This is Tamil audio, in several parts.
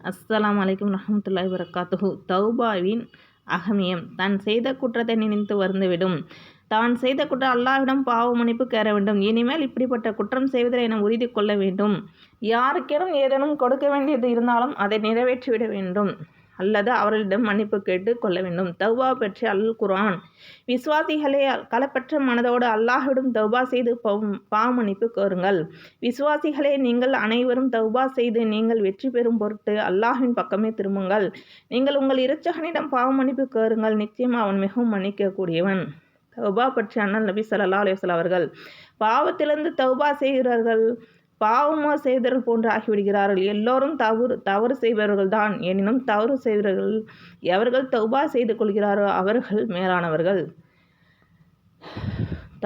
அஸ்ஸலாம் அலைக்கும் ரஹமத்துல்லாஹி வரகாத்துஹு தௌபாவின் அகமியம். தான் செய்த குற்றத்தை நினைத்து வருந்துவிடும். தான் செய்த குற்றம் அல்லாவிடம் பாவ மன்னிப்பு கேற வேண்டும். இனிமேல் இப்படிப்பட்ட குற்றம் செய்வதில் என உறுதி கொள்ள வேண்டும். யாருக்கேனும் ஏதேனும் கொடுக்க வேண்டியது இருந்தாலும் அதை நிறைவேற்றிவிட வேண்டும். அல்லது அவர்களிடம் மன்னிப்பு கேட்டு கொள்ள வேண்டும். தௌபா பற்றி அல் குரான் விசுவாசிகளை களப்பற்ற மனதோடு அல்லாஹிடம் தௌபா செய்து பாவ மன்னிப்பு கோருங்கள். விசுவாசிகளே நீங்கள் அனைவரும் தௌபா செய்து நீங்கள் வெற்றி பெறும் பொருட்டு அல்லாஹின் பக்கமே திரும்புங்கள். நீங்கள் உங்கள் இரச்சகனிடம் பாவ மன்னிப்பு கோருங்கள். நிச்சயமாக அவன் மிகவும் மன்னிக்கக்கூடியவன். தௌபா பற்றி அண்ணல் நபி சல்லா அலுவலம் அவர்கள் பாவத்திலிருந்து தௌபா செய்கிறார்கள். பாவமோ செய்தல் போன்று ஆகிவிடுகிறார்கள். எல்லோரும் தவறு தவறு செய்பவர்கள் தான் எனினும் தவறு செய்வர்கள் எவர்கள் தௌபா செய்து கொள்கிறாரோ அவர்கள் மேலானவர்கள்.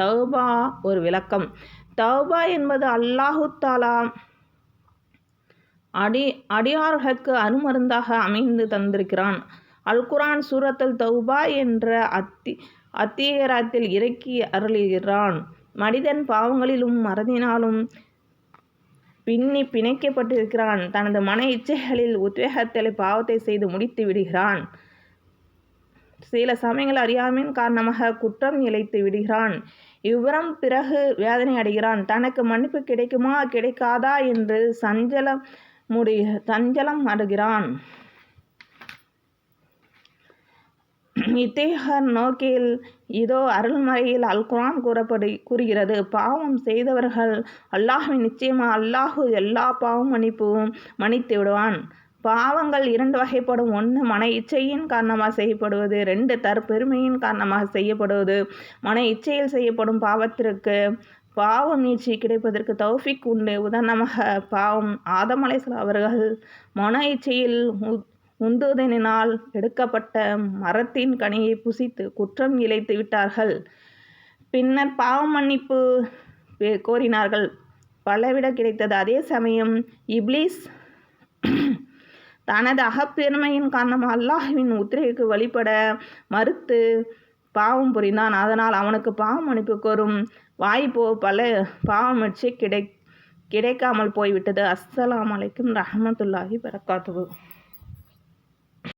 தௌபா ஒரு விளக்கம். தௌபா என்பது அல்லாஹு தாலா அடி அடியார்களுக்கு அருமருந்தாக அமைந்து தந்திருக்கிறான். அல் குரான் சூரத்தில் தௌபா என்ற அத்தி அத்தியராத்தில் இறக்கி அருளுகிறான் மனிதன் பாவங்களிலும் மறதினாலும் பின்னி பிணைக்கப்பட்டிருக்கிறான். தனது மன இச்சைகளில் உத்வேகத்தில் பாவத்தை செய்து முடித்து விடுகிறான். சில சமயங்கள் அறியாமையின் காரணமாக குற்றம் இழைத்து விடுகிறான். இவ்விரம் பிறகு வேதனை அடைகிறான். தனக்கு மன்னிப்பு கிடைக்குமா? கிடைக்காதா? என்று சஞ்சலம் முடி சஞ்சலம் அடைகிறான். இத்தேக நோக்கில் இதோ அருள்மறையில் அல்குரான் கூறப்படு கூறுகிறது. பாவம் செய்தவர்கள் அல்லாஹுவின் நிச்சயமாக அல்லாஹு எல்லா பாவம் மன்னிப்பும் மன்னித்து விடுவான். பாவங்கள் இரண்டு வகைப்படும். ஒன்று மன இச்சையின் காரணமாக செய்யப்படுவது ரெண்டு தற்பெருமையின் காரணமாக செய்யப்படுவது. மன இச்சையில் செய்யப்படும் பாவத்திற்கு பாவம் நீட்சி கிடைப்பதற்கு தௌஃபிக் உண்டு. உதாரணமாக பாவம் ஆதமலை அவர்கள் மன இச்சையில் உந்துதனினால் எடுக்கப்பட்ட மரத்தின் கனியை புசித்து குற்றம் இழைத்து விட்டார்கள். பின்னர் பாவ மன்னிப்பு கோரினார்கள். பலவிட கிடைத்தது. அதே சமயம் இப்லீஸ் தனது அகப்பெருமையின் காரணமாக அல்லாஹுவின் உத்திரைக்கு வழிபட மறுத்து பாவம் புரிந்தான். அதனால் அவனுக்கு பாவம் மன்னிப்பு கோரும் வாய்ப்போ பல பாவமிச்சு கிடை கிடைக்காமல் போய்விட்டது. அஸ்ஸலாம் அலைக்கும் ரஹமத்துல்லாஹி பரக்காத்து